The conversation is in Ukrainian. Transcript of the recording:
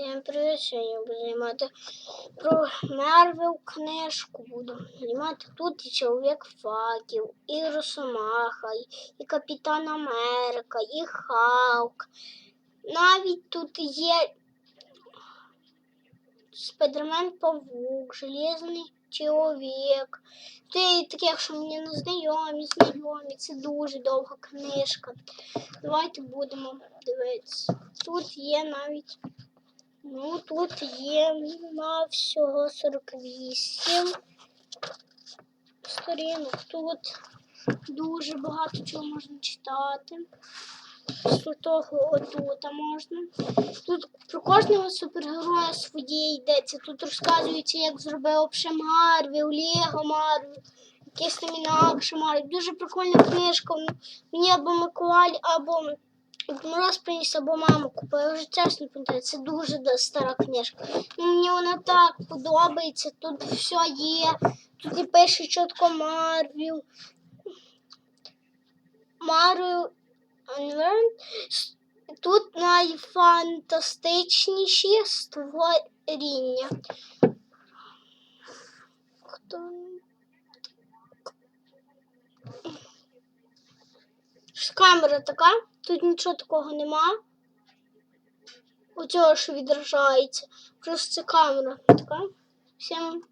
Всім привіт! Сьогодні буду знімати про Марвел книжку. Буду знімати тут і Чоловік Факел, і Росомаха, і Капітан Америка, і Халк. Навіть тут є Спайдермен Павук, Железний чоловік. Ти таких, що мені не знайомі, знайомі. Це дуже довга книжка. Давайте будемо дивитися. Тут є навіть. Ну, тут є на всього 48 сторінок. Тут дуже багато чого можна читати. З того отут можна. Тут про кожного супергероя своє йдеться. Тут розказується, як зробив ще Марвел, Лего Марвел, якийсь там інакше Марвел. Дуже прикольна книжка. Мені або Миколай, або Дід Мороз приніс, або мама купила. Я вже чесно пам'ятаю. Це дуже стара книжка. Ну, мені вона так подобається. Тут все є. Тут і пише чітко Марвел. Марвел Тут найфантастичніші створіння. Камера така, тут нічого такого нема. Оцього, що відражається. Просто це камера така. Всім